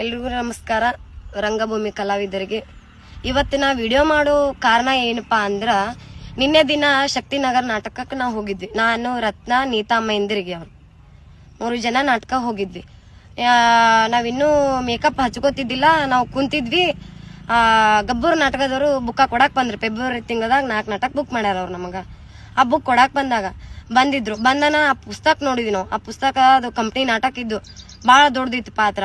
ಎಲ್ರಿಗೂ ನಮಸ್ಕಾರ. ರಂಗಭೂಮಿ ಕಲಾವಿದರಿಗೆ. ಇವತ್ತಿನ ವಿಡಿಯೋ ಮಾಡೋ ಕಾರಣ ಏನಪ್ಪಾ ಅಂದ್ರ, ನಿನ್ನೆ ದಿನ ಶಕ್ತಿನಗರ ನಾಟಕಕ್ಕೆ ನಾವು ಹೋಗಿದ್ವಿ. ನಾನು, ರತ್ನ, ನೀತಾ ಮಹೇಂದ್ರಿಗೆ ಅವ್ರು. ಮೂರು ಜನ ನಾಟಕ ಹೋಗಿದ್ವಿ. ನಾವು ನಾವಿನ್ನೂ ಮೇಕಪ್ ಹಚ್ಕೋತಿದ್ದಿಲ್ಲ, ನಾವು ಕುಂತಿದ್ವಿ. ಗಬ್ಬೂರ್ ನಾಟಕದವರು ಬುಕ್ಕ ಕೊಡಾಕ್ ಬಂದ್ರು. ಫೆಬ್ರವರಿ ತಿಂಗಳದಾಗ ನಾಲ್ಕು ನಾಟಕ ಬುಕ್ ಮಾಡ್ಯಾರ ಅವ್ರು ನಮಗ. ಆ ಬುಕ್ ಕೊಡಾಕ್ ಬಂದಾಗ ಬಂದಿದ್ರು. ಬಂದನ ಆ ಪುಸ್ತಕ ನೋಡಿದ್ವಿ ನಾವು. ಆ ಪುಸ್ತಕ ಅದು ಕಂಪ್ನಿ ನಾಟಕ ಇದ್ದು ಬಹಳ ದೊಡ್ಡದಿತ್ತು ಪಾತ್ರ.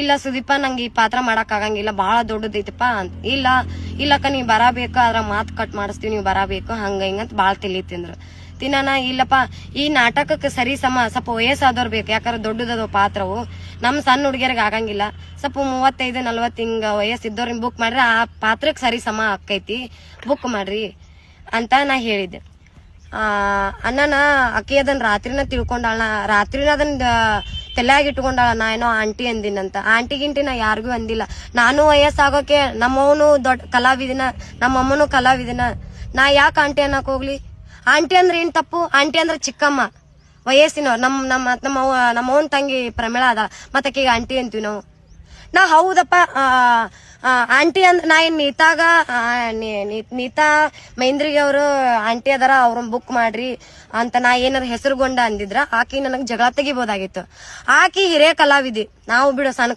ಇಲ್ಲ ಸುದೀಪ, ನಂಗೆ ಈ ಪಾತ್ರ ಮಾಡಕ್ ಆಗಂಗಿಲ್ಲ ಬಹಳ ದೊಡ್ಡದೈತಪ್ಪ ಅಂತ. ಇಲ್ಲ, ಇಲ್ಲಕ್ಕ, ನೀವ್ ಬರಬೇಕು, ಅದ್ರ ಮಾತ್ ಕಟ್ ಮಾಡಿಸ್ತೀವಿ, ನೀವು ಬರಬೇಕು, ಹಂಗ ಹಿಂಗಂತ ಬಾಳ ತಿಳಿ ತಿಂದ್ರು ತಿನ್ನ ಇಲ್ಲಪ್ಪ, ಈ ನಾಟಕಕ್ಕೆ ಸರಿ ಸಮ, ಸ್ವಲ್ಪ ವಯಸ್ಸಾದವ್ರು ಬೇಕು, ಯಾಕಂದ್ರೆ ದೊಡ್ಡದದ ಪಾತ್ರವು. ನಮ್ಮ ಸಣ್ಣ ಹುಡುಗಿಯರಿಗೆ ಆಗಂಗಿಲ್ಲ. ಸ್ವಲ್ಪ ಮೂವತ್ತೈದು, ನಲ್ವತ್ತು ಹಿಂಗ ವಯಸ್ಸಿದ್ದವ್ರನ್ನ ಬುಕ್ ಮಾಡ್ರಿ ಆ ಪಾತ್ರಕ್ಕೆ ಸರಿ ಸಮ ಆಕೈತಿ ಬುಕ್ ಮಾಡ್ರಿ ಅಂತ ನಾ ಹೇಳಿದ್ದೆ. ಅಣ್ಣನ ಅಕ್ಕಿ ಅದನ್ನ ರಾತ್ರಿನ ತಿಳ್ಕೊಂಡಾಳ ರಾತ್ರಿನ ಅದನ್ನ ತಲೆಯಾಗಿ ಇಟ್ಕೊಂಡ ನಾ ಏನೋ ಆಂಟಿ ಅಂದಿನಂತ. ಆಂಟಿ ಗಿಂಟಿ ನಾ ಯಾರಿಗೂ ಅಂದಿಲ್ಲ. ನಾನು ವಯಸ್ಸಾಗೋಕೆ ನಮ್ಮವನು ದೊಡ್ಡ ಕಲಾವಿದಿನ, ನಮ್ಮಮ್ಮನು ಕಲಾವಿದಿನ. ನಾ ಯಾಕೆ ಆಂಟಿ ಅನ್ನಕ್ ಹೋಗ್ಲಿ? ಆಂಟಿ ಅಂದ್ರೆ ಏನ್ ತಪ್ಪು? ಆಂಟಿ ಅಂದ್ರೆ ಚಿಕ್ಕಮ್ಮ. ವಯಸ್ಸಿನವ್ರು. ನಮ್ ನಮ್ಮ ನಮ್ಮ ನಮ್ಮವನ್ ತಂಗಿ ಪ್ರಮೇಳ ಅದ. ಮತ್ತಕೀಗ ಆಂಟಿ ಅಂತೀವಿ ನಾವು. ನಾ ಹೌದಪ್ಪ ಆಂಟಿ ಅಂದ್, ನಾ ಏನ್ ನೀತಾಗ ನೀತಾ ಮಹೇಂದ್ರಿಗೆ ಅವರು ಆಂಟಿ ಅದಾರ ಅವ್ರನ್ನ ಬುಕ್ ಮಾಡ್ರಿ ಅಂತ ನಾ ಏನಾರ ಹೆಸರುಗೊಂಡ ಅಂದಿದ್ರ, ಆಕಿ ನನಗ್ ಜಗಳ ತೆಗಿಬೋದಾಗಿತ್ತು. ಆಕಿ ಹಿರೇ ಕಲಾವಿದಿ, ನಾವು ಬಿಡೋ ಸಣ್ಣ